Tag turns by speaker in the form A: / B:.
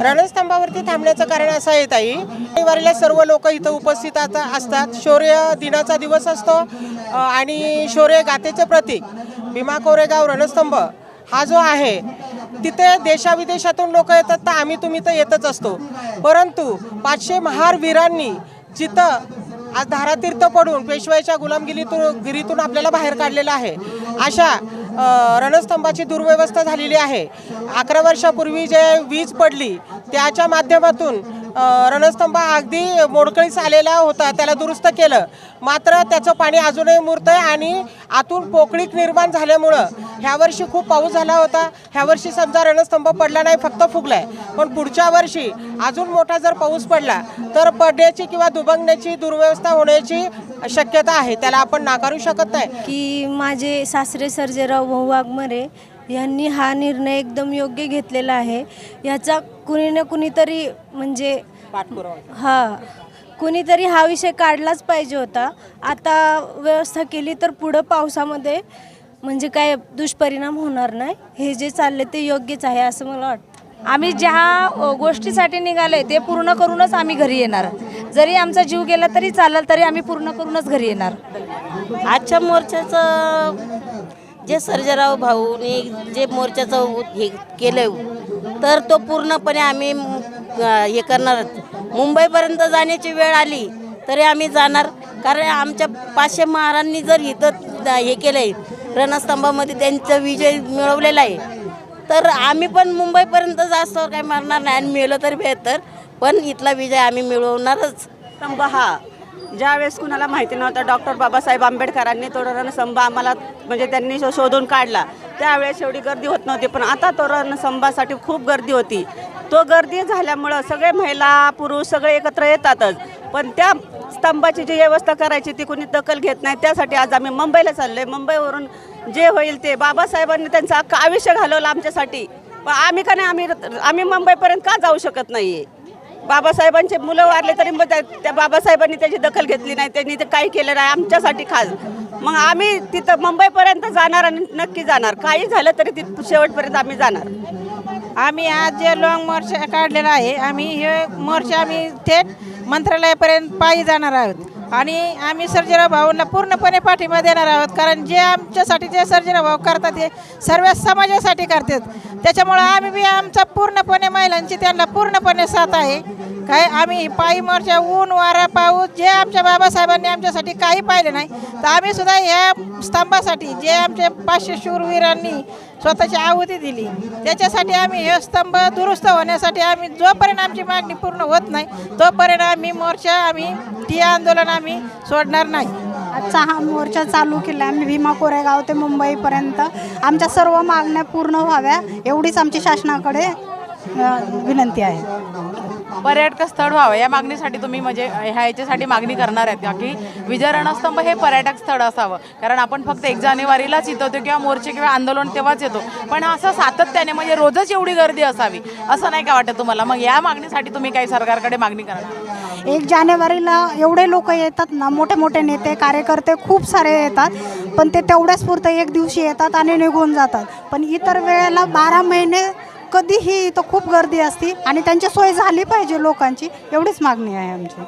A: रणस्तंभावरती थांबण्याचं कारण असं आहे ताई. रविवारीला सर्व लोक इथं उपस्थित आता असतात. शौर्य दिनाचा दिवस असतो. आणि शौर्य गाथेचे प्रतीक भीमा कोरेगाव रणस्तंभ हा जो आहे तिथे देशाविदेशातून लोक येतात तर आम्ही तुम्ही तर येतच असतो. परंतु पाचशे महारवीरांनी जिथं आज धारातीर्थ पडून पेशवाईच्या गुलामगिरीतून गिरीतून आपल्याला बाहेर काढलेलं आहे अशा रणस्तंभाची दुर्व्यवस्था झालेली आहे. अकरा वर्षापूर्वी जे वीज पडली त्याच्या माध्यमातून रणस्तंभ अगदी मोडकळीस आलेला होता त्याला दुरुस्त केलं. मात्र त्याचं पाणी अजूनही मुरतं आहे आणि आतून पोकळीक निर्माण झाल्यामुळं ह्या वर्षी खूप पाऊस झाला होता. ह्या वर्षी समजा रणस्तंभ पडला नाही फक्त फुगलाय. पण पुढच्या वर्षी अजून मोठा जर पाऊस पडला तर पडण्याची किंवा दुबंगण्याची दुर्व्यवस्था होण्याची शक्यता आहे त्याला आपण नाकारू शकत नाही.
B: की माझे सासरे सर्जेराव भाऊ वाघमारे यांनी हा निर्णय एकदम योग्य घेतलेला आहे. याचा कुणी ना कुणीतरी म्हणजे
A: पाठपुरावा
B: हा कुणीतरी हा विषय काढलाच पाहिजे होता. आता व्यवस्था केली तर पुढं पावसामध्ये म्हणजे काय दुष्परिणाम होणार नाही. हे जे चालले ते योग्यच आहे असं मला वाटतं.
C: आम्ही ज्या गोष्टीसाठी निघाले ते पूर्ण करूनच आम्ही घरी येणार. जरी आमचा जीव गेला तरी चालेल तरी आम्ही पूर्ण करूनच घरी येणार.
D: आजच्या मोर्चाचं जे सर्जराव भाऊने जे मोर्चाचं उ- हे केलं तर तो पूर्णपणे आम्ही हे करणार मुंबईपर्यंत जाण्याची वेळ आली तरी आम्ही जाणार. कारण आमच्या पाचशे महारांनी जर इथं हे केलं आहे रणस्तंभामध्ये त्यांचा विजय मिळवलेला आहे तर आम्ही पण मुंबईपर्यंत जास्त काही मारणार नाही आणि मिळलं तर बेहतर पण इथला विजय आम्ही मिळवणारच.
E: स्तंभ हा. ज्यावेळेस कुणाला माहिती नव्हता डॉक्टर बाबासाहेब आंबेडकरांनी तो रणस्तंभ आम्हाला म्हणजे त्यांनी शो- शोधून काढला. त्यावेळेस एवढी गर्दी होत नव्हती पण आता तो रणस्तंभासाठी खूप गर्दी होती. तो गर्दी झाल्यामुळं सगळे महिला पुरुष सगळे एकत्र येतातच. पण त्या स्तंभाची जी व्यवस्था करायची ती कोणी दखल घेत नाही. त्यासाठी आज आम्ही मुंबईला चाललो आहे मुंबईवरून जे होईल ते बाबासाहेबांनी त्यांचं अख्खं आयुष्य घालवलं आमच्यासाठी. पण आम्ही का नाही आम्ही आम्ही मुंबईपर्यंत का जाऊ शकत नाही आहे बाबासाहेबांचे मुलं वारले तरी मग त्या बाबासाहेबांनी त्याची दखल घेतली नाही त्यांनी ते काही केलं नाही आमच्यासाठी खास. मग आम्ही तिथं मुंबईपर्यंत जाणार आणि नक्की जाणार. काही झालं तरी तिथं शेवटपर्यंत आम्ही जाणार.
F: आम्ही आज जे लॉंग मोर्चा काढलेला आहे आम्ही हे मोर्चा आम्ही थेट मंत्रालयापर्यंत पायी जाणार आहोत. आणि आम्ही सर्जेराव भाऊंना पूर्णपणे पाठिंबा देणार आहोत. कारण जे आमच्यासाठी जे सर्जेराव भाऊ करतात ते सर्व समाजासाठी करतात. त्याच्यामुळं आम्ही बी आमचा पूर्णपणे महिलांची त्यांना पूर्णपणे साथ आहे. काय आम्ही पायी मोर्चा ऊन वारा पाऊस जे आमच्या बाबासाहेबांनी आमच्यासाठी काही पाहिले नाही तर आम्ही सुद्धा ह्या स्तंभासाठी जे आमचे पाचशे शूरवीरांनी स्वतःची आहुती दिली त्याच्यासाठी आम्ही हे स्तंभ दुरुस्त होण्यासाठी आम्ही जोपर्यंत आमची मागणी पूर्ण होत नाही तोपर्यंत आम्ही मोर्चा आम्ही टी आंदोलन आम्ही सोडणार नाही.
G: आजचा हा मोर्चा चालू केला आम्ही भीमा कोरेगाव ते मुंबईपर्यंत आमच्या सर्व मागण्या पूर्ण व्हाव्या एवढीच आमची शासनाकडे विनंती आहे.
H: पर्यटक स्थळ व्हावं. या मागणीसाठी तुम्ही म्हणजे ह्या याच्यासाठी मागणी करणार आहेत का? की विजय रणस्तंभ हे पर्यटक स्थळ असावं. कारण आपण फक्त एक जानेवारीलाच येतो किंवा मोर्चे किंवा आंदोलन तेव्हाच येतो. पण असं सातत्याने म्हणजे रोजच एवढी गर्दी असावी असं नाही का वाटत तुम्हाला? मग या मागणीसाठी तुम्ही काही सरकारकडे मागणी करणार
G: एक जानेवारीला एवढे लोक येतात ना मोठे मोठे नेते कार्यकर्ते खूप सारे येतात. पण ते तेवढ्याच पुरतं एक दिवशी येतात आणि निघून जातात. पण इतर वेळेला बारा महिने कधीही इथं खूप गर्दी असते आणि त्यांची सोय झाली पाहिजे लोकांची एवढीच मागणी आहे आमची.